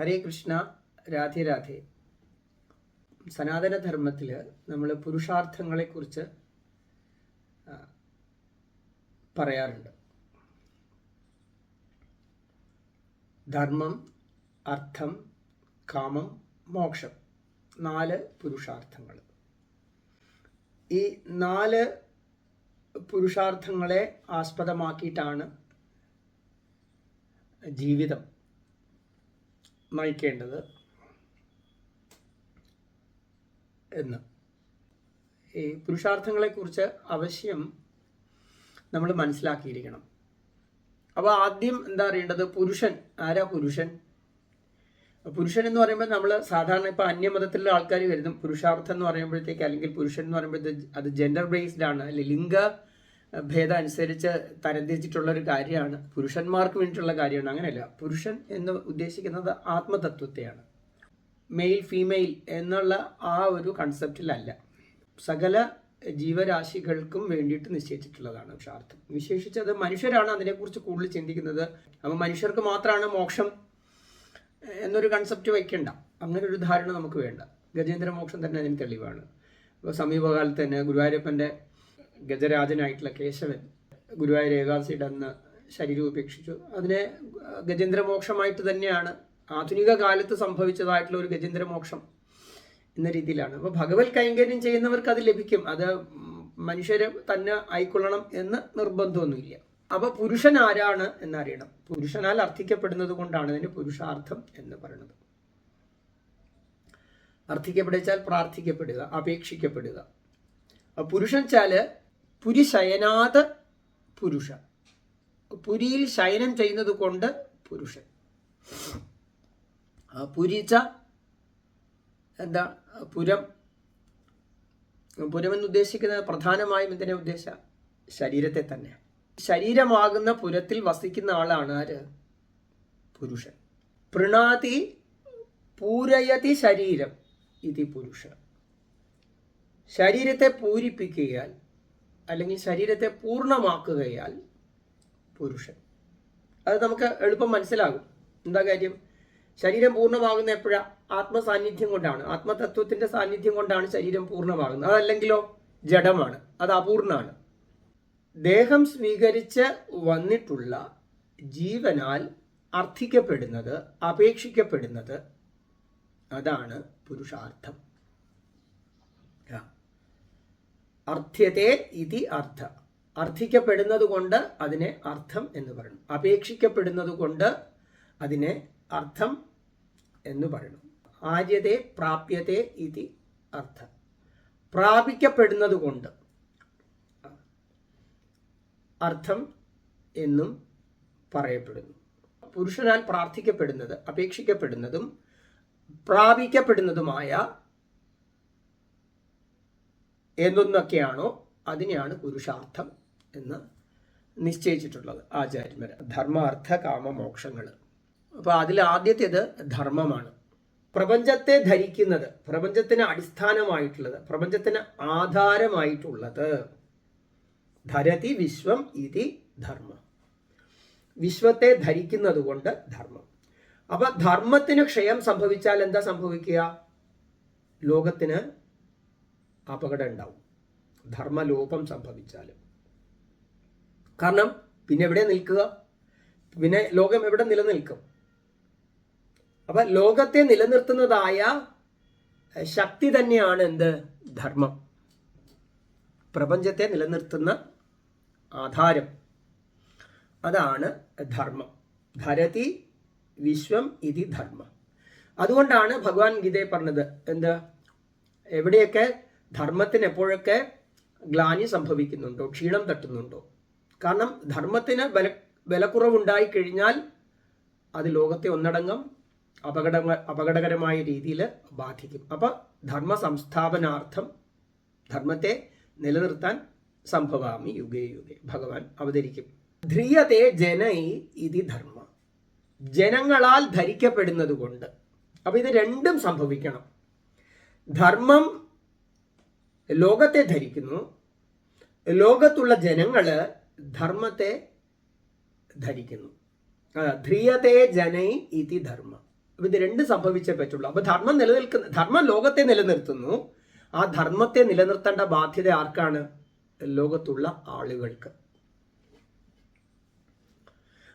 ഹരേ കൃഷ്ണ രാധേ രാധേ. സനാതനധർമ്മത്തിൽ നമ്മൾ പുരുഷാർത്ഥങ്ങളെക്കുറിച്ച് പറയാറുണ്ട്. ധർമ്മം അർത്ഥം കാമം മോക്ഷം. നാല് പുരുഷാർത്ഥങ്ങൾ ഈ നാല് പുരുഷാർത്ഥങ്ങളെ ആസ്പദമാക്കിയിട്ടാണ് ജീവിതം. നയിക്കേണ്ടത് എന്ന്. ഈ പുരുഷാർത്ഥങ്ങളെക്കുറിച്ച് അവശ്യം നമ്മൾ മനസ്സിലാക്കിയിരിക്കണം. അപ്പോൾ ആദ്യം എന്താ അറിയേണ്ടത്? പുരുഷൻ. ആരാ പുരുഷൻ? പുരുഷൻ എന്ന് പറയുമ്പോൾ നമ്മൾ സാധാരണ ഇപ്പോൾ അന്യമതത്തിലുള്ള ആൾക്കാർ കരുതും പുരുഷാർത്ഥം എന്ന് പറയുമ്പോഴത്തേക്ക് അല്ലെങ്കിൽ പുരുഷൻ എന്ന് പറയുമ്പോഴത്തേക്ക് അത് ജെൻഡർ ബേസ്ഡ് ആണ്. അല്ലെങ്കിൽ ലിംഗ ഭേദം അനുസരിച്ച് തരംതിരിച്ചിട്ടുള്ള ഒരു കാര്യമാണ്. പുരുഷന്മാർക്ക് വേണ്ടിയിട്ടുള്ള കാര്യമാണ്. അങ്ങനെയല്ല. പുരുഷൻ എന്ന് ഉദ്ദേശിക്കുന്നത് ആത്മതത്വത്തെയാണ്. മെയിൽ ഫീമെയിൽ എന്നുള്ള ആ ഒരു കൺസെപ്റ്റിലല്ല സകല ജീവരാശികൾക്കും വേണ്ടിയിട്ട് നിശ്ചയിച്ചിട്ടുള്ളതാണ് പുരുഷാർത്ഥം വിശേഷിച്ചത് മനുഷ്യരാണ് അതിനെക്കുറിച്ച് കൂടുതൽ ചിന്തിക്കുന്നത്. അപ്പോൾ മനുഷ്യർക്ക് മാത്രമാണ് മോക്ഷം എന്നൊരു കൺസെപ്റ്റ് വയ്ക്കേണ്ട അങ്ങനെ ഒരു ധാരണ നമുക്ക് വേണ്ട. ഗജേന്ദ്ര മോക്ഷം തന്നെ അതിന് തെളിവാണ്. ഇപ്പോൾ സമീപകാലത്ത് തന്നെ ഗുരുവായൂരപ്പന്റെ ഗജരാജനായിട്ടുള്ള കേശവൻ ഗുരുവായൂർ ഏകാദശിയുടെ അന്ന് ശരീരം ഉപേക്ഷിച്ചു. അതിനെ ഗജേന്ദ്രമോക്ഷമായിട്ട് തന്നെയാണ് ആധുനിക കാലത്ത് സംഭവിച്ചതായിട്ടുള്ള ഒരു ഗജേന്ദ്രമോക്ഷം എന്ന രീതിയിലാണ്. അപ്പോൾ ഭഗവത് കൈങ്കര്യം ചെയ്യുന്നവർക്ക് അത് ലഭിക്കും. അത് മനുഷ്യരെ തന്നെ ആയിക്കൊള്ളണം എന്ന് നിർബന്ധമൊന്നുമില്ല. അപ്പൊ പുരുഷൻ ആരാണ് എന്നറിയണം. പുരുഷനാൽ അർത്ഥിക്കപ്പെടുന്നത് കൊണ്ടാണ് ഇതിന് പുരുഷാർത്ഥം എന്ന് പറയുന്നത്. അർത്ഥിക്കപ്പെടുവെച്ചാൽ പ്രാർത്ഥിക്കപ്പെടുക അപേക്ഷിക്കപ്പെടുക. പുരുഷൻ വെച്ചാൽ ശയനാഥ പുരുഷ. പുരിയിൽ ശയനം ചെയ്യുന്നത് കൊണ്ട് പുരുഷൻ. പുരിച്ച എന്താ? പുരം. പുരം എന്നുദ്ദേശിക്കുന്നത് പ്രധാനമായും ഇതിനെ ഉദ്ദേശ? ശരീരത്തെ തന്നെ. ശരീരമാകുന്ന പുരത്തിൽ വസിക്കുന്ന ആളാണ് ആര്? പുരുഷൻ. പ്രണാതി പൂരയതി ശരീരം. ഇത് പുരുഷ. ശരീരത്തെ പൂരിപ്പിക്കുകയാൽ അല്ലെങ്കിൽ ശരീരത്തെ പൂർണമാക്കുകയാൽ പുരുഷൻ. അത് നമുക്ക് എളുപ്പം മനസ്സിലാകും. എന്താ കാര്യം? ശരീരം പൂർണമാകുന്ന എപ്പോഴാ? ആത്മസാന്നിധ്യം കൊണ്ടാണ്. ആത്മതത്വത്തിന്റെ സാന്നിധ്യം കൊണ്ടാണ് ശരീരം പൂർണമാകുന്നത്. അതല്ലെങ്കിലോ? ജഡമാണ്. അത് അപൂർണമാണ്. ദേഹം സ്വീകരിച്ച് വന്നിട്ടുള്ള ജീവനാൽ അർത്ഥിക്കപ്പെടുന്നത് അപേക്ഷിക്കപ്പെടുന്നത് അതാണ് പുരുഷാർത്ഥം ആ. അർത്ഥ്യത്തെ ഇതി അർത്ഥ. അർത്ഥിക്കപ്പെടുന്നത് കൊണ്ട് അതിനെ അർത്ഥം എന്ന് പറയുന്നു അപേക്ഷിക്കപ്പെടുന്നത് കൊണ്ട് അതിനെ അർത്ഥം എന്ന് പറയുന്നു ആര്യത്തെ പ്രാപ്യത്തെ ഇതി അർത്ഥ. പ്രാപിക്കപ്പെടുന്നത് കൊണ്ട് അർത്ഥം എന്നും പറയപ്പെടുന്നു. പുരുഷനാൽ പ്രാർത്ഥിക്കപ്പെടുന്നത് അപേക്ഷിക്കപ്പെടുന്നതും പ്രാപിക്കപ്പെടുന്നതുമായ എന്തൊന്നൊക്കെയാണോ അതിനെയാണ് പുരുഷാർത്ഥം എന്ന് നിശ്ചയിച്ചിട്ടുള്ളത് ആചാര്യന്മാർ ധർമ്മാർത്ഥ കാമ മോക്ഷങ്ങൾ അപ്പോൾ അതിൽ ആദ്യത്തേത് ധർമ്മമാണ്. പ്രപഞ്ചത്തെ ധരിക്കുന്നത് പ്രപഞ്ചത്തിന് അടിസ്ഥാനമായിട്ടുള്ളത് പ്രപഞ്ചത്തിന് ആധാരമായിട്ടുള്ളത്. ധരതി വിശ്വം ഇതി ധർമ്മം. വിശ്വത്തെ ധരിക്കുന്നത് കൊണ്ട് ധർമ്മം. അപ്പൊ ധർമ്മത്തിന് ക്ഷയം സംഭവിച്ചാൽ എന്താ സംഭവിക്കുക? ലോകത്തിന് അപകടം ഉണ്ടാവും ധർമ്മലോപം സംഭവിച്ചാൽ കാരണം പിന്നെ എവിടെ നിൽക്കുക? പിന്നെ ലോകം എവിടെ നിലനിൽക്കും? അപ്പൊ ലോകത്തെ നിലനിർത്തുന്നതായ ശക്തി തന്നെയാണ് എന്ത്? ധർമ്മം. പ്രപഞ്ചത്തെ നിലനിർത്തുന്ന ആധാരം. അതാണ് ധർമ്മം. ധരതി വിശ്വം ഇതി ധർമ്മം. അതുകൊണ്ടാണ് ഭഗവാൻ ഗീതയെ പറഞ്ഞത് എന്ത്? എവിടെയൊക്കെ ധർമ്മത്തിന് എപ്പോഴൊക്കെ ഗ്ലാനി സംഭവിക്കുന്നുണ്ടോ? ക്ഷീണം തട്ടുന്നുണ്ടോ? കാരണം ധർമ്മത്തിന് ബല ബലക്കുറവുണ്ടായി കഴിഞ്ഞാൽ അത് ലോകത്തെ ഒന്നടങ്കം അപകട അപകടകരമായ രീതിയിൽ ബാധിക്കും. അപ്പോൾ ധർമ്മ സംസ്ഥാപനാർത്ഥം ധർമ്മത്തെ നിലനിർത്താൻ സംഭവാമി യുഗേ യുഗേ. ഭഗവാൻ അവതരിക്കും. ധ്രിയതെ ജനൈ ഇതി ധർമ്മ. ജനങ്ങളാൽ ധരിക്കപ്പെടുന്നത് കൊണ്ട്. അപ്പൊ ഇത് രണ്ടും സംഭവിക്കണം. ധർമ്മം ലോകത്തെ ധരിക്കുന്നു. ലോകത്തുള്ള ജനങ്ങൾ ധർമ്മത്തെ ധരിക്കുന്നു. ധ്രിയതേ ജനൈ ഇതി ധർമ്മം. ഇത് രണ്ട് സംഭവിച്ചേ പറ്റുള്ളൂ. അപ്പൊ ധർമ്മം നിലനിൽക്കുന്ന ധർമ്മം ലോകത്തെ നിലനിർത്തുന്നു. ആ ധർമ്മത്തെ നിലനിർത്തേണ്ട ബാധ്യത ആർക്കാണ്? ലോകത്തുള്ള ആളുകൾക്ക്.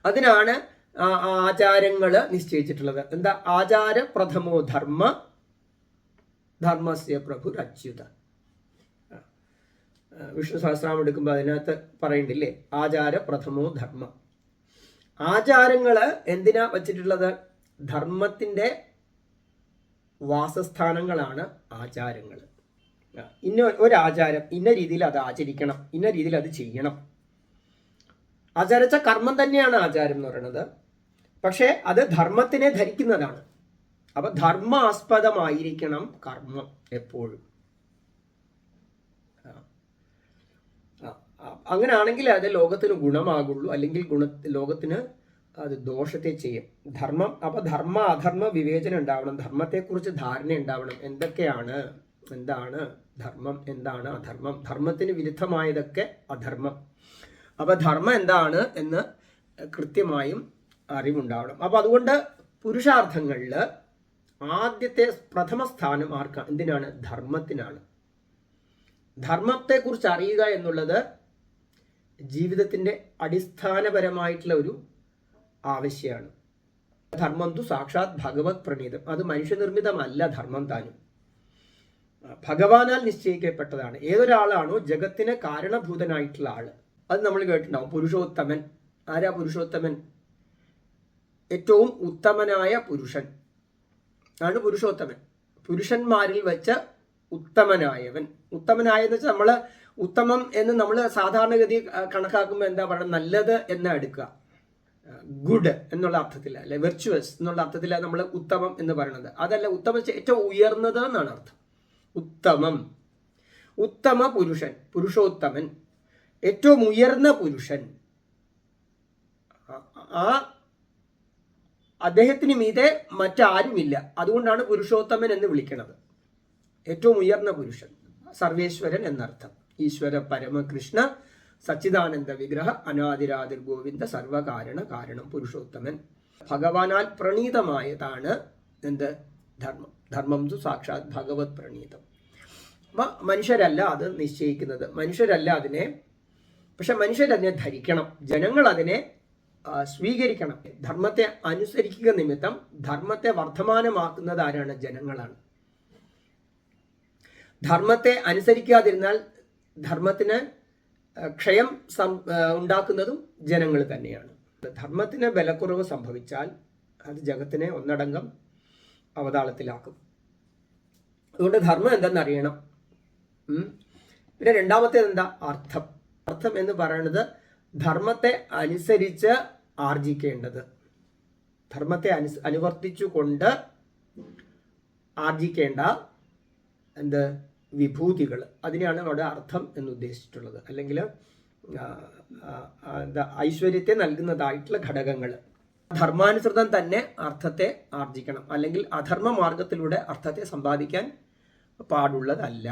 അതിനാണ് ആചാരങ്ങൾ നിശ്ചയിച്ചിട്ടുള്ളത്. എന്താ? ആചാര പ്രഥമോ ധർമ്മ ധർമ്മസ്യ പ്രഭു അച്യുത വിഷ്ണു സഹസ്രാമം എടുക്കുമ്പോൾ അതിനകത്ത് പറയണ്ടില്ലേ? ആചാര പ്രഥമോ ധർമ്മ. ആചാരങ്ങൾ എന്തിനാ വച്ചിട്ടുള്ളത്? ധർമ്മത്തിന്റെ വാസസ്ഥാനങ്ങളാണ് ആചാരങ്ങൾ ഇന്ന ഒരാചാരം ഇന്ന രീതിയിൽ അത് ആചരിക്കണം ഇന്ന രീതിയിൽ അത് ചെയ്യണം. ആചരിച്ച കർമ്മം തന്നെയാണ് ആചാരം എന്ന് പറയുന്നത്. പക്ഷേ അത് ധർമ്മത്തിനെ ധരിക്കുന്നതാണ്. അപ്പൊ ധർമ്മാസ്പദമായിരിക്കണം കർമ്മം എപ്പോഴും. അങ്ങനെയാണെങ്കിൽ അത് ലോകത്തിന് ഗുണമാകുള്ളൂ അല്ലെങ്കിൽ ഗുണ ലോകത്തിന് അത് ദോഷത്തെ ചെയ്യും. ധർമ്മം അപ്പൊ ധർമ്മ അധർമ്മ വിവേചനം ഉണ്ടാവണം. ധർമ്മത്തെക്കുറിച്ച് ധാരണ ഉണ്ടാവണം. എന്തൊക്കെയാണ്? എന്താണ് ധർമ്മം? എന്താണ് അധർമ്മം? ധർമ്മത്തിന് വിരുദ്ധമായതൊക്കെ അധർമ്മം. അപ്പൊ ധർമ്മം എന്താണ് എന്ന് കൃത്യമായും അറിവുണ്ടാവണം. അപ്പൊ അതുകൊണ്ട് പുരുഷാർത്ഥങ്ങളിൽ ആദ്യത്തെ പ്രഥമ സ്ഥാനം ആർക്കാണ് എന്തിനാണ്? ധർമ്മത്തിനാണ്. ധർമ്മത്തെക്കുറിച്ച് അറിയുക എന്നുള്ളത് ജീവിതത്തിന്റെ അടിസ്ഥാനപരമായിട്ടുള്ള ഒരു ആവശ്യമാണ്. ധർമ്മം തു സാക്ഷാത് ഭഗവത് പ്രണീതം. അത് മനുഷ്യനിർമ്മിതമല്ല ധർമ്മം താനും. ഭഗവാനാൽ നിശ്ചയിക്കപ്പെട്ടതാണ്. ഏതൊരാളാണോ ജഗത്തിന് കാരണഭൂതനായിട്ടുള്ള ആൾ. അത് നമ്മൾ കേട്ടിട്ടുണ്ടാവും. പുരുഷോത്തമൻ. ആരാ പുരുഷോത്തമൻ? ഏറ്റവും ഉത്തമനായ പുരുഷൻ. ആണ് പുരുഷോത്തമൻ? പുരുഷന്മാരിൽ വെച്ച ഉത്തമനായവൻ. ഉത്തമനായെന്ന് വെച്ചാൽ നമ്മൾ ഉത്തമം എന്ന് നമ്മൾ സാധാരണഗതി കണക്കാക്കുമ്പോൾ എന്താ പറയുക നല്ലത് എന്ന എടുക്കുക. ഗുഡ് എന്നുള്ള അർത്ഥത്തിൽ അല്ലെ വെർച്വസ് എന്നുള്ള അർത്ഥത്തിലാണ് നമ്മൾ ഉത്തമം എന്ന് പറയുന്നത് അതല്ല ഉത്തമം ഏറ്റവും ഉയർന്നത് എന്നാണ് അർത്ഥം. ഉത്തമം. ഉത്തമ പുരുഷൻ പുരുഷോത്തമൻ ഏറ്റവും ഉയർന്ന പുരുഷൻ. ആ അദ്ദേഹത്തിന് മീതെ മറ്റാരുമില്ല. അതുകൊണ്ടാണ് പുരുഷോത്തമൻ എന്ന് വിളിക്കുന്നത് ഏറ്റവും ഉയർന്ന പുരുഷൻ സർവേശ്വരൻ എന്നർത്ഥം. ഈശ്വര പരമകൃഷ്ണ സച്ചിദാനന്ദ വിഗ്രഹ അനാദിരാതിർ ഗോവിന്ദ സർവകാരണ കാരണം പുരുഷോത്തമൻ. ഭഗവാനാൽ പ്രണീതമായതാണ് എന്ത്? ധർമ്മം. ധർമ്മം തു സാക്ഷാത് ഭഗവത് പ്രണീതം. മനുഷ്യരല്ല അത് നിശ്ചയിക്കുന്നത്. മനുഷ്യരല്ല അതിനെ പക്ഷെ മനുഷ്യരതിനെ ധരിക്കണം. ജനങ്ങൾ അതിനെ സ്വീകരിക്കണം. ധർമ്മത്തെ അനുസരിക്കുക നിമിത്തം ധർമ്മത്തെ വർദ്ധമാനമാക്കുന്നത് ആരാണ്? ജനങ്ങളാണ്. ധർമ്മത്തെ അനുസരിക്കാതിരുന്നാൽ ധർമ്മത്തിന് ക്ഷയം ഉണ്ടാക്കുന്നതും ജനങ്ങൾ തന്നെയാണ്. ധർമ്മത്തിന് ബലക്കുറവ് സംഭവിച്ചാൽ അത് ജഗത്തിനെ ഒന്നടങ്കം അവതാളത്തിലാക്കും. അതുകൊണ്ട് ധർമ്മം എന്തെന്നറിയണം. പിന്നെ രണ്ടാമത്തേത് എന്താ? അർത്ഥം. അർത്ഥം എന്ന് പറയുന്നത് ധർമ്മത്തെ അനുസരിച്ച് ആർജിക്കേണ്ടത്. ധർമ്മത്തെ അനു അനുവർത്തിച്ചുകൊണ്ട് ആർജിക്കേണ്ട എന്ത്? വിഭൂതികൾ. അതിനെയാണ് അവിടെ അർത്ഥം എന്ന് ഉദ്ദേശിച്ചിട്ടുള്ളത്. അല്ലെങ്കിൽ ഐശ്വര്യത്തെ നൽകുന്നതായിട്ടുള്ള ഘടകങ്ങൾ. ധർമാനുസൃതം തന്നെ അർത്ഥത്തെ ആർജിക്കണം. അല്ലെങ്കിൽ അധർമ്മ മാർഗത്തിലൂടെ അർത്ഥത്തെ സമ്പാദിക്കാൻ പാടുള്ളതല്ല.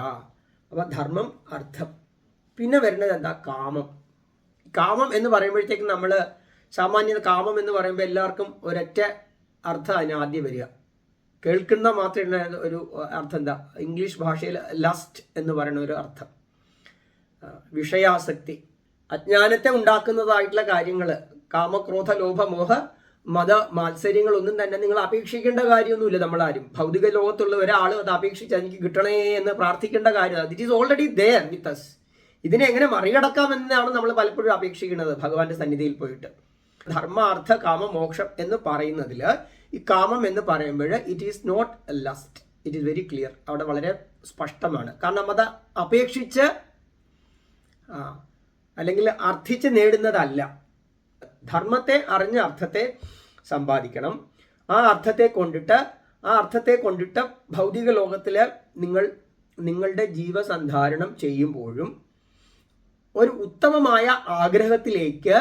അപ്പം ധർമ്മം അർത്ഥം. പിന്നെ വരുന്നത് എന്താ? കാമം. കാമം എന്ന് പറയുമ്പോഴത്തേക്കും നമ്മൾ സാമാന്യത കാമം എന്ന് പറയുമ്പോൾ എല്ലാവർക്കും ഒരൊറ്റ അർത്ഥം അതിന് ആദ്യം വരിക. കേൾക്കുന്ന മാത്രമേ ഒരു അർത്ഥം എന്താ? ഇംഗ്ലീഷ് ഭാഷയിൽ ലസ്റ്റ് എന്ന് പറയുന്ന ഒരു അർത്ഥം. വിഷയാസക്തി. അജ്ഞാനത്തെ ഉണ്ടാക്കുന്നതായിട്ടുള്ള കാര്യങ്ങൾ കാമക്രോധ ലോഭ മോഹ മത മാത്സര്യങ്ങളൊന്നും തന്നെ നിങ്ങൾ അപേക്ഷിക്കേണ്ട കാര്യമൊന്നുമില്ല നമ്മളാരും. ഭൗതിക ലോകത്തുള്ള ഒരാൾ അത് അപേക്ഷിച്ച് എനിക്ക് കിട്ടണേ എന്ന് പ്രാർത്ഥിക്കേണ്ട കാര്യം it is already there with us ഇതിനെ എങ്ങനെ മറികടക്കാം എന്നാണ് നമ്മൾ പലപ്പോഴും അപേക്ഷിക്കുന്നത് ഭഗവാന്റെ സന്നിധിയിൽ പോയിട്ട്. ധർമ്മ കാമ മോക്ഷം എന്ന് പറയുന്നതിൽ ഈ കാമം എന്ന് പറയുമ്പോൾ it is not lust it is very clear അവിടെ വളരെ സ്പഷ്ടമാണ്. കാരണം അത് അപേക്ഷിച്ച് അല്ലെങ്കിൽ അർത്ഥിച്ച് നേടുന്നതല്ല. ധർമ്മത്തെ അറിഞ്ഞ അർത്ഥത്തെ സമ്പാദിക്കണം. ആ അർത്ഥത്തെ കൊണ്ടിട്ട് ആ അർത്ഥത്തെ കൊണ്ടിട്ട് ഭൗതിക ലോകത്തിൽ നിങ്ങൾ നിങ്ങളുടെ ജീവസന്ധാരണം ചെയ്യുമ്പോഴും ഒരു ഉത്തമമായ ആഗ്രഹത്തിലേക്ക്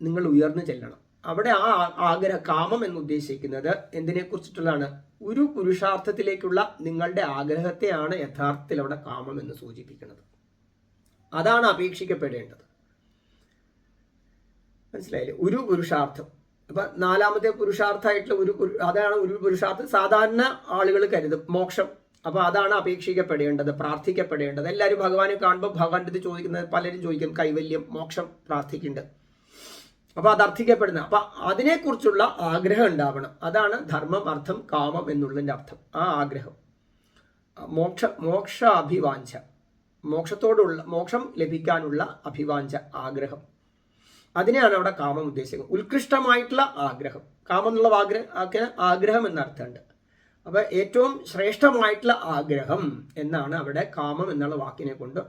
നിങ്ങൾ ഉയർന്നു ചെല്ലണം. അവിടെ ആ ആഗ്രഹ കാമം എന്ന് ഉദ്ദേശിക്കുന്നത് എന്തിനെ കുറിച്ചിട്ടുള്ളതാണ് ഒരു പുരുഷാർത്ഥത്തിലേക്കുള്ള നിങ്ങളുടെ ആഗ്രഹത്തെയാണ് യഥാർത്ഥത്തിൽ അവിടെ കാമം എന്ന് സൂചിപ്പിക്കുന്നത്. അതാണ് അപേക്ഷിക്കപ്പെടേണ്ടത്. മനസ്സിലായില്ലേ? ഒരു പുരുഷാർത്ഥം. അപ്പൊ നാലാമത്തെ പുരുഷാർത്ഥമായിട്ടുള്ള ഒരു അതാണ് ഒരു പുരുഷാർത്ഥം സാധാരണ ആളുകൾ കരുതും. മോക്ഷം. അപ്പൊ അതാണ് അപേക്ഷിക്കപ്പെടേണ്ടത് പ്രാർത്ഥിക്കപ്പെടേണ്ടത്. എല്ലാവരും ഭഗവാനെ കാണുമ്പോൾ ഭഗവാന്റെ ചോദിക്കുന്നത് പലരും ചോദിക്കും കൈവല്യം മോക്ഷം പ്രാർത്ഥിക്കുന്നുണ്ട്. അപ്പൊ അത് അർത്ഥിക്കപ്പെടുന്ന അപ്പൊ അതിനെക്കുറിച്ചുള്ള ആഗ്രഹം ഉണ്ടാവണം. അതാണ് ധർമ്മം അർത്ഥം കാമം എന്നുള്ളതിന്റെ അർത്ഥം. ആ ആഗ്രഹം. മോക്ഷ മോക്ഷ അഭിവാഞ്ച മോക്ഷത്തോടുള്ള മോക്ഷം ലഭിക്കാനുള്ള അഭിവാഞ്ച ആഗ്രഹം. അതിനെയാണ് അവിടെ കാമം ഉദ്ദേശിക്കുന്നത്. ഉത്കൃഷ്ടമായിട്ടുള്ള ആഗ്രഹം. കാമം എന്നുള്ള ആഗ്രഹം ആഗ്രഹം എന്നർത്ഥമുണ്ട് അപ്പൊ ഏറ്റവും ശ്രേഷ്ഠമായിട്ടുള്ള ആഗ്രഹം എന്നാണ് അവിടെ കാമം എന്നുള്ള വാക്കിനെ കൊണ്ട്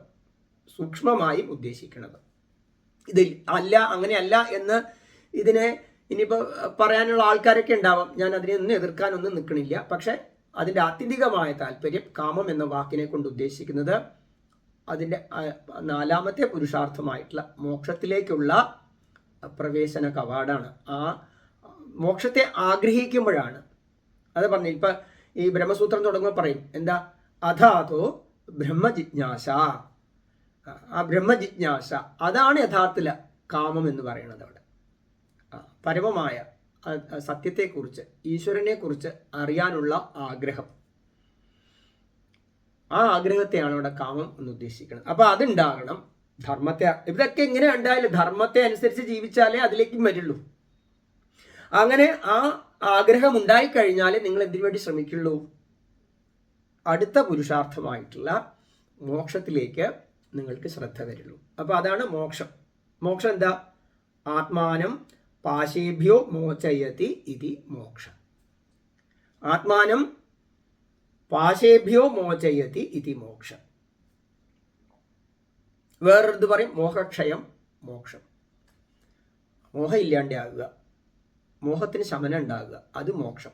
സൂക്ഷ്മമായി ഉദ്ദേശിക്കുന്നത്. ഇതിൽ അല്ല അങ്ങനെയല്ല എന്ന് ഇതിനെ ഇനിയിപ്പോൾ പറയാനുള്ള ആൾക്കാരൊക്കെ ഉണ്ടാവാം. ഞാൻ അതിനെ ഒന്നും എതിർക്കാനൊന്നും നിൽക്കണില്ല. പക്ഷെ അതിന്റെ ആത്യന്തികമായ താല്പര്യം കാമം എന്ന വാക്കിനെ കൊണ്ട് ഉദ്ദേശിക്കുന്നത് അതിന്റെ നാലാമത്തെ പുരുഷാർത്ഥമായിട്ടുള്ള മോക്ഷത്തിലേക്കുള്ള പ്രവേശന കവാടാണ്. ആ മോക്ഷത്തെ ആഗ്രഹിക്കുമ്പോഴാണ്. അത് പറഞ്ഞു ഇപ്പം ഈ ബ്രഹ്മസൂത്രം തുടങ്ങുമ്പോൾ പറയും എന്താ? അഥാതോ ബ്രഹ്മജിജ്ഞാസ. ആ ബ്രഹ്മജിജ്ഞാസ അതാണ് യഥാർത്ഥത്തിൽ കാമം എന്ന് പറയുന്നത് അവിടെ. പരമമായ സത്യത്തെക്കുറിച്ച് ഈശ്വരനെക്കുറിച്ച് അറിയാനുള്ള ആഗ്രഹം. ആ ആഗ്രഹത്തെയാണ് ഇവിടെ കാമം എന്ന് ഉദ്ദേശിക്കുന്നത്. അപ്പോൾ അതുണ്ടാകണം ധർമ്മത്തെ ഇതൊക്കെ എങ്ങനെ ഉണ്ടായാലും ധർമ്മത്തെ അനുസരിച്ച് ജീവിച്ചാലേ അതിലേക്കും വരുള്ളൂ. അങ്ങനെ ആ ആഗ്രഹം ഉണ്ടായിക്കഴിഞ്ഞാലേ നിങ്ങൾ എന്തിനു വേണ്ടി ശ്രമിക്കുള്ളൂ? അടുത്ത പുരുഷാർത്ഥമായിട്ടുള്ള മോക്ഷത്തിലേക്ക് നിങ്ങൾക്ക് ശ്രദ്ധ വരുള്ളൂ. അപ്പോൾ അതാണ് മോക്ഷം. മോക്ഷം എന്താ? ആത്മാനം പാശേഭ്യോ മോചയതി ഇതി മോക്ഷം. ആത്മാനം പാശേഭ്യോ മോചയതി ഇതി മോക്ഷം. വേറൊരിത് പറയും മോഹക്ഷയം മോക്ഷം. മോഹം ഇല്ലാണ്ടാകുക മോഹത്തിന് ശമനം ഉണ്ടാകുക അത് മോക്ഷം.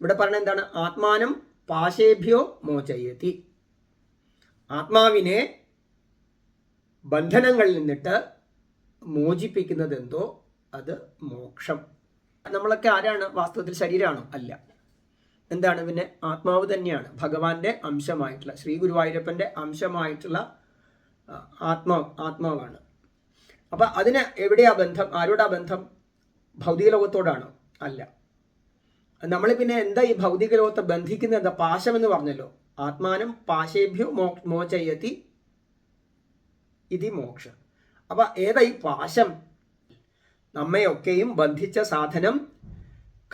ഇവിടെ പറഞ്ഞ എന്താണ്? ആത്മാനം പാശേഭ്യോ മോചയതി. ആത്മാവിനെ ബന്ധനങ്ങളിൽ നിന്നിട്ട് മോചിപ്പിക്കുന്നത് എന്തോ അത് മോക്ഷം. നമ്മളൊക്കെ ആരാണ്? വാസ്തവത്തിൽ ശരീരമാണോ അല്ല. എന്താണ്? പിന്നെ ആത്മാവ് തന്നെയാണ്. ഭഗവാന്റെ അംശമായിട്ടുള്ള ശ്രീ ഗുരുവായൂരപ്പന്റെ അംശമായിട്ടുള്ള ആത്മാവ് ആത്മാ ആത്മാവാണ്. അപ്പൊ അതിന് എവിടെയാ ബന്ധം? ആരോടാ ബന്ധം? ഭൗതിക ലോകത്തോടാണോ? അല്ല. നമ്മൾ പിന്നെ എന്താ ഈ ഭൗതിക ലോകത്തെ ബന്ധിക്കുന്നത് എന്താ പാശം എന്ന് പറഞ്ഞല്ലോ. ആത്മാനം പാശേഭ്യോ മോ മോചയതി ഇതി മോക്ഷം. അപ്പൊ ഏതായി പാശം? നമ്മയൊക്കെയും ബന്ധിച്ച സാധനം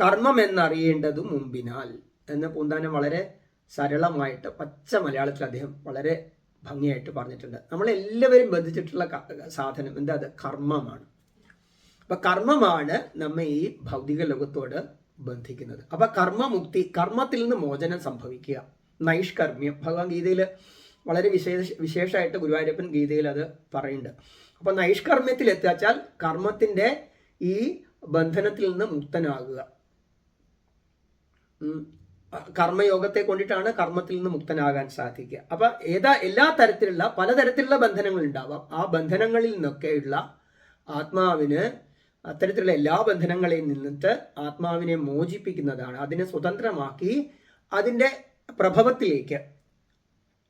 കർമ്മം എന്നറിയേണ്ടതു മുമ്പിനാൽ. എന്ന് പൂന്താനം വളരെ സരളമായിട്ട് പച്ച മലയാളത്തിൽ അദ്ദേഹം വളരെ ഭംഗിയായിട്ട് പറഞ്ഞിട്ടുണ്ട്. നമ്മളെല്ലാവരും ബന്ധിച്ചിട്ടുള്ള സാധനം എന്താ അത്? കർമ്മമാണ്. അപ്പൊ കർമ്മമാണ് നമ്മെ ഈ ഭൗതിക ലോകത്തോട് ബന്ധിക്കുന്നത്. അപ്പൊ കർമ്മമുക്തി കർമ്മത്തിൽ നിന്ന് മോചനം സംഭവിക്കുക. നൈഷ്കർമ്മ്യം. ഭഗവാൻ ഗീതയിൽ വളരെ വിശേഷ വിശേഷമായിട്ട് ഗുരുവായൂരപ്പൻ ഗീതയിൽ അത് പറയുന്നുണ്ട്. അപ്പോൾ നൈഷ്കർമ്മ്യത്തിൽ എത്തിച്ചാൽ കർമ്മത്തിന്റെ ഈ ബന്ധനത്തിൽ നിന്ന് മുക്തനാകുക. കർമ്മയോഗത്തെ കൊണ്ടിട്ടാണ് കർമ്മത്തിൽ നിന്ന് മുക്തനാകാൻ സാധിക്കുക. അപ്പൊ ഏതാ എല്ലാ തരത്തിലുള്ള പലതരത്തിലുള്ള ബന്ധനങ്ങൾ ഉണ്ടാവാം. ആ ബന്ധനങ്ങളിൽ നിന്നൊക്കെയുള്ള ആത്മാവിന് അത്തരത്തിലുള്ള എല്ലാ ബന്ധനങ്ങളെയും നിന്നിട്ട് ആത്മാവിനെ മോചിപ്പിക്കുന്നതാണ്. അതിനെ സ്വതന്ത്രമാക്കി അതിന്റെ പ്രഭവത്തിലേക്ക്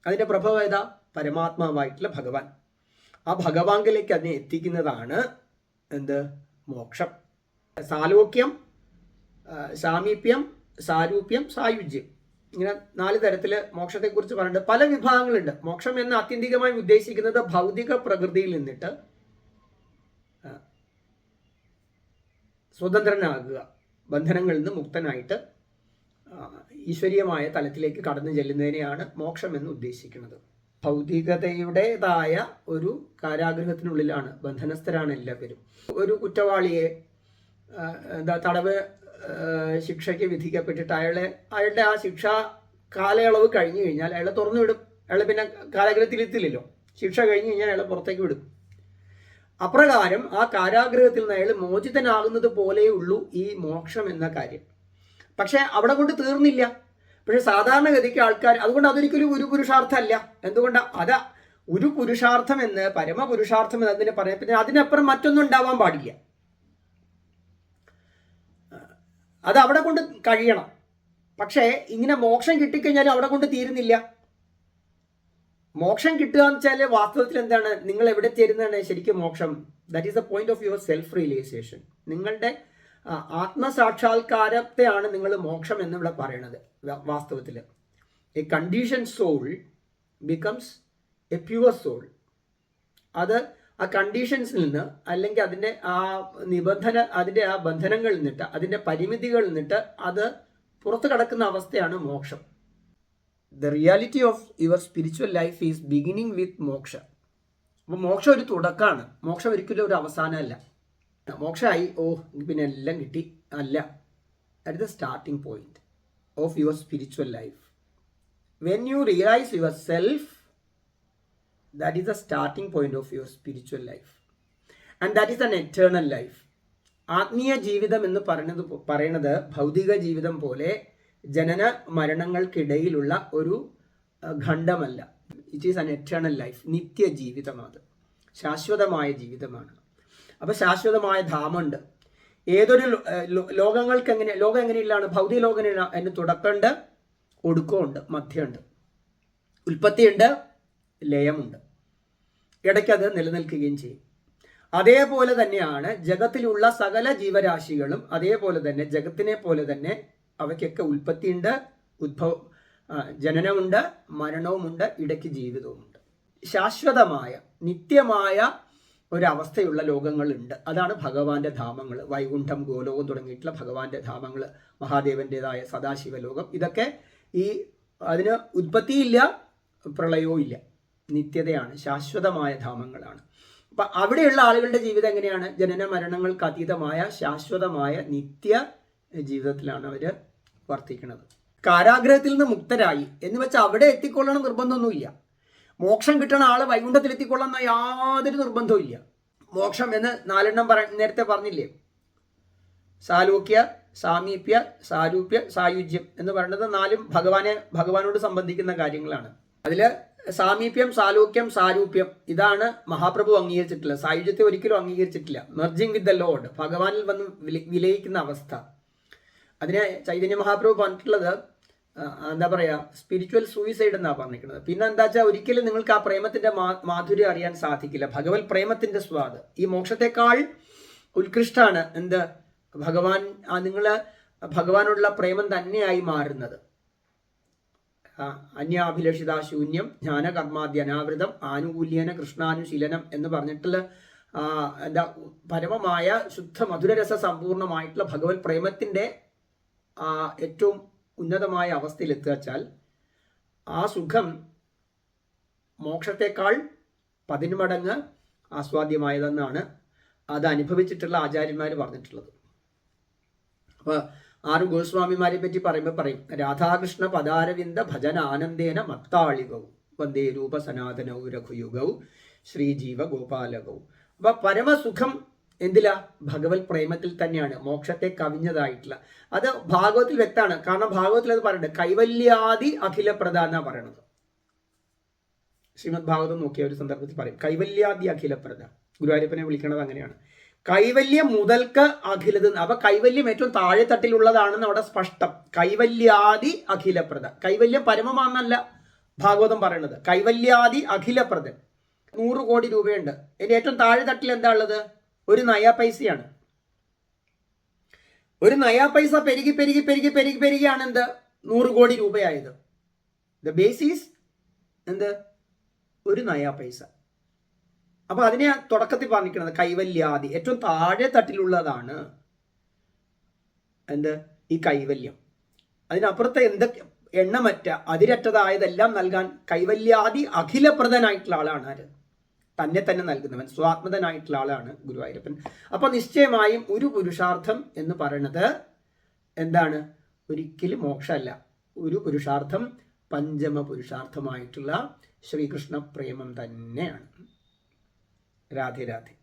അതിന്റെ പ്രഭവം ഏതാ? പരമാത്മാവായിട്ടുള്ള ഭഗവാൻ. ആ ഭഗവാങ്കിലേക്ക് അതിനെ എത്തിക്കുന്നതാണ് എന്ത്? മോക്ഷം. സാലോക്യം സാമീപ്യം സാരൂപ്യം സായുജ്യം. ഇങ്ങനെ നാല് തരത്തിൽ മോക്ഷത്തെക്കുറിച്ച് പറഞ്ഞിട്ടുണ്ട് പല വിഭാഗങ്ങളുണ്ട്. മോക്ഷം എന്ന് ആത്യന്തികമായി ഉദ്ദേശിക്കുന്നത് ഭൗതിക പ്രകൃതിയിൽ നിന്നിട്ട് സ്വതന്ത്രനാകുക ബന്ധനങ്ങളിൽ നിന്ന് മുക്തനായിട്ട് ഈശ്വരീയമായ തലത്തിലേക്ക് കടന്നു ചെല്ലുന്നതിനെയാണ് മോക്ഷം എന്ന് ഉദ്ദേശിക്കുന്നത്. ഭൗതികതയുടേതായ ഒരു കാരാഗ്രഹത്തിനുള്ളിലാണ് ബന്ധനസ്ഥരാണ് എല്ലാവരും. ഒരു കുറ്റവാളിയെ എന്താ തടവ് ശിക്ഷയ്ക്ക് വിധിക്കപ്പെട്ടിട്ട് അയാളെ അയാളുടെ ആ ശിക്ഷ കാലയളവ് കഴിഞ്ഞു കഴിഞ്ഞാൽ അയാളെ തുറന്നു വിടും. അയാളെ പിന്നെ കാരാഗ്രഹത്തിലെത്തില്ലല്ലോ ശിക്ഷ കഴിഞ്ഞു കഴിഞ്ഞാൽ അയാളെ പുറത്തേക്ക് വിടും. അപ്രകാരം ആ കാരാഗ്രഹത്തിൽ നിന്ന് അയാൾ മോചിതനാകുന്നത് പോലെയുള്ളൂ ഈ മോക്ഷം എന്ന കാര്യം. പക്ഷെ അവിടെ കൊണ്ട് തീർന്നില്ല. പക്ഷെ സാധാരണഗതിക്ക് ആൾക്കാർ അതുകൊണ്ട് അതൊരിക്കലും ഒരു പുരുഷാർത്ഥമല്ല. എന്തുകൊണ്ട്? അതാ ഒരു പുരുഷാർത്ഥം എന്ന് പരമപുരുഷാർത്ഥം എന്ന് അതിനെ പറയാം പിന്നെ അതിനപ്പുറം മറ്റൊന്നും ഉണ്ടാവാൻ പാടില്ല. അത് അവിടെ കൊണ്ട് കഴിയണം. പക്ഷേ ഇങ്ങനെ മോക്ഷം കിട്ടിക്കഴിഞ്ഞാൽ അവിടെ കൊണ്ട് തീരുന്നില്ല. മോക്ഷം കിട്ടുക എന്ന് വെച്ചാൽ വാസ്തവത്തിൽ എന്താണ്? നിങ്ങൾ എവിടെ ചേരുന്നതാണ് ശരിക്കും മോക്ഷം? That is the point of your self realisation നിങ്ങളുടെ ആത്മസാക്ഷാത്കാരത്തെയാണ് നിങ്ങൾ മോക്ഷം എന്ന് ഇവിടെ പറയണത് വാസ്തവത്തിൽ. A condition soul becomes a pure soul അത് ആ കണ്ടീഷൻസിൽ നിന്ന് അല്ലെങ്കിൽ അതിന്റെ ആ നിബന്ധന അതിന്റെ ആ ബന്ധനങ്ങളിൽ നിന്നിട്ട് അതിന്റെ പരിമിതികളിൽ നിന്നിട്ട് അത് പുറത്തു കടക്കുന്ന അവസ്ഥയാണ് മോക്ഷം. The reality of your spiritual life is beginning with moksha. അപ്പോൾ മോക്ഷം ഒരു തുടക്കമാണ്. മോക്ഷം ഒരിക്കലും ഒരു അവസാനമല്ല. മോക്ഷമായി ഓ പിന്നെ എല്ലാം കിട്ടി. അല്ല. At the starting point of your spiritual life when you realise your self that is the starting point of your spiritual life and that is an eternal life ആത്മീയ ജീവിതം എന്ന് പറയുന്നത് പറയുന്നത് ഭൗതിക ജീവിതം പോലെ ജനന മരണങ്ങൾക്കിടയിലുള്ള ഒരു ഖണ്ഡമല്ല. It is an eternal life നിത്യ ജീവിതമാണ് ശാശ്വതമായ ജീവിതമാണ്. അപ്പോൾ ശാശ്വതമായ ധാമുണ്ട് ഏതൊരു ലോകങ്ങൾക്ക് എങ്ങനെ ലോകം എങ്ങനെയുള്ളതാണ് ഭൗതിക ലോകം അതിന് തുടക്കമുണ്ട് ഒടുക്കമുണ്ട് മധ്യമുണ്ട്. ഉൽപ്പത്തിയുണ്ട് ലയമുണ്ട്. ഇടയ്ക്ക് അത് നിലനിൽക്കുകയും ചെയ്യും. അതേപോലെ തന്നെയാണ് ജഗത്തിലുള്ള സകല ജീവരാശികളും അതേപോലെ തന്നെ ജഗത്തിനെ പോലെ തന്നെ അവയ്ക്കൊക്കെ ഉൽപ്പത്തിയുണ്ട് ഉദ്ഭവ ജനനമുണ്ട് മരണവുമുണ്ട് ഇടയ്ക്ക് ജീവിതവുമുണ്ട്. ശാശ്വതമായ നിത്യമായ ഒരവസ്ഥയുള്ള ലോകങ്ങളുണ്ട്. അതാണ് ഭഗവാന്റെ ധാമങ്ങൾ വൈകുണ്ഠം ഗോലോകം തുടങ്ങിയിട്ടുള്ള ഭഗവാന്റെ ധാമങ്ങൾ മഹാദേവന്റെതായ സദാശിവ ലോകം ഇതൊക്കെ ഈ അതിന് ഉത്പത്തിയില്ല പ്രളയവും ഇല്ല നിത്യതയാണ് ശാശ്വതമായ ധാമങ്ങളാണ്. അപ്പൊ അവിടെയുള്ള ആളുകളുടെ ജീവിതം എങ്ങനെയാണ്? ജനന മരണങ്ങൾക്ക് അതീതമായ ശാശ്വതമായ നിത്യ ജീവിതത്തിലാണ് അവർ വർത്തിക്കുന്നത് കാരാഗ്രഹത്തിൽ നിന്ന് മുക്തരായി. എന്ന് വെച്ചാൽ അവിടെ എത്തിക്കൊള്ളണം നിർബന്ധമൊന്നുമില്ല. മോക്ഷം കിട്ടണ ആൾ വൈകുണ്ഠത്തിൽ എത്തിക്കൊള്ളണം എന്ന യാതൊരു നിർബന്ധവും ഇല്ല. മോക്ഷം എന്ന് നാലെണ്ണം പറ നേരത്തെ പറഞ്ഞില്ലേ? സാലോക്യ സാമീപ്യ സാരൂപ്യ സായുജ്യം എന്ന് പറയുന്നത് നാലും ഭഗവാനെ ഭഗവാനോട് സംബന്ധിക്കുന്ന കാര്യങ്ങളാണ്. അതിൽ സാമീപ്യം സാലോക്യം സാരൂപ്യം ഇതാണ് മഹാപ്രഭു അംഗീകരിച്ചിട്ടില്ല സായുജ്യത്തെ ഒരിക്കലും അംഗീകരിച്ചിട്ടില്ല. മെർജിങ് വിത്ത് ദ ലോഡ് ഭഗവാനിൽ വന്ന് വില- വിലയിക്കുന്ന അവസ്ഥ. അതിനെ ചൈതന്യ മഹാപ്രഭു പറഞ്ഞിട്ടുള്ളത് എന്താ പറയാ സ്പിരിച്വൽ സൂയിസൈഡ് എന്നാ പറഞ്ഞിരിക്കുന്നത്. പിന്നെ എന്താ വെച്ചാൽ ഒരിക്കലും നിങ്ങൾക്ക് ആ പ്രേമത്തിന്റെ മാധുര്യം അറിയാൻ സാധിക്കില്ല. ഭഗവത് പ്രേമത്തിന്റെ സ്വാദ്. ഈ മോക്ഷത്തെക്കാൾ ഉത്കൃഷ്ടാണ് എന്ത്? ഭഗവാൻ ആ നിങ്ങൾ ഭഗവാനോടുള്ള പ്രേമം തന്നെയായി മാറുന്നത്. അന്യാഭിലഷിത ശൂന്യം ജ്ഞാനകർമാദ്യ അനാവൃതം ആനുകൂല്യന കൃഷ്ണാനുശീലനം എന്ന് പറഞ്ഞിട്ടുള്ള എന്താ പരമമായ ശുദ്ധ മധുരരസ സമ്പൂർണമായിട്ടുള്ള ഭഗവത് പ്രേമത്തിന്റെ ഏറ്റവും ഉന്നതമായ അവസ്ഥയിൽ എത്തുവച്ചാൽ ആ സുഖം മോക്ഷത്തെക്കാൾ പതിന്മടങ്ങ് ആസ്വാദ്യമായതെന്നാണ് അത് അനുഭവിച്ചിട്ടുള്ള ആചാര്യന്മാർ പറഞ്ഞിട്ടുള്ളത്. അപ്പോൾ ആറ് ഗോസ്വാമിമാരെ പറ്റി പറയുമ്പോൾ പറയും രാധാകൃഷ്ണ പദാരവിന്ദ ഭജന ആനന്ദേന മത്താളികവും വന്ദേ രൂപ സനാതനവും രഘുയുഗവും ശ്രീജീവ ഗോപാലകവും അപ്പൊ പരമസുഖം എന്തിലാ? ഭഗവത് പ്രേമത്തിൽ തന്നെയാണ്. മോക്ഷത്തെ കവിഞ്ഞതായിട്ടുള്ള. അത് ഭാഗവത്തിൽ വ്യക്തമാണ്. കാരണം ഭാഗവത്തിൽ അത് പറയുന്നത് കൈവല്യാദി അഖില പ്രധാന പറയണത്. ശ്രീമദ് ഭാഗവതം നോക്കിയ ഒരു സന്ദർഭത്തിൽ പറയും. കൈവല്യാദി അഖിലപ്രദ ഗുരുവായൂരപ്പനെ വിളിക്കണത് അങ്ങനെയാണ്. കൈവല്യം മുതൽക്ക് അഖിലത് അപ്പൊ കൈവല്യം ഏറ്റവും താഴെ തട്ടിലുള്ളതാണെന്ന് അവിടെ സ്പഷ്ടം. കൈവല്യാദി അഖിലപ്രദ കൈവല്യം പരമമാണെന്നല്ല ഭാഗവതം പറയണത്. കൈവല്യാദി അഖിലപ്രദൻ നൂറ് കോടി രൂപയുണ്ട്. ഇതിന്റെ ഏറ്റവും താഴെ തട്ടിൽ എന്താ ഉള്ളത്? ഒരു നയാ പൈസയാണ്. ഒരു നയാ പൈസ പെരുകി പെരുകി പെരുകി പെരുകി പെരുകിയാണ് എന്ത്? നൂറ് കോടി രൂപയായത്. ദ ബേസിസ് എന്ത്? ഒരു നയാ പൈസ. അപ്പൊ അതിനെ തുടക്കത്തിൽ പറഞ്ഞിരിക്കുന്നത് കൈവല്യാദി. ഏറ്റവും താഴെ തട്ടിലുള്ളതാണ് എന്ത്? ഈ കൈവല്യം. അതിനപ്പുറത്തെ എന്തൊക്കെ എണ്ണമറ്റ അതിരറ്റതായതെല്ലാം നൽകാൻ കൈവല്യാദി അഖിലപ്രദനായിട്ടുള്ള ആളാണ് ആര്? തന്നെ തന്നെ നൽകുന്നവൻ സ്വാത്മതനായിട്ടുള്ള ആളാണ് ഗുരുവായൂരപ്പൻ. അപ്പൊ നിശ്ചയമായും ഒരു പുരുഷാർത്ഥം എന്ന് പറയുന്നത് എന്താണ്? ഒരിക്കലും മോക്ഷമല്ല. ഒരു പുരുഷാർത്ഥം പഞ്ചമ പുരുഷാർത്ഥമായിട്ടുള്ള ശ്രീകൃഷ്ണ പ്രേമം തന്നെയാണ്. രാധേ രാധേ.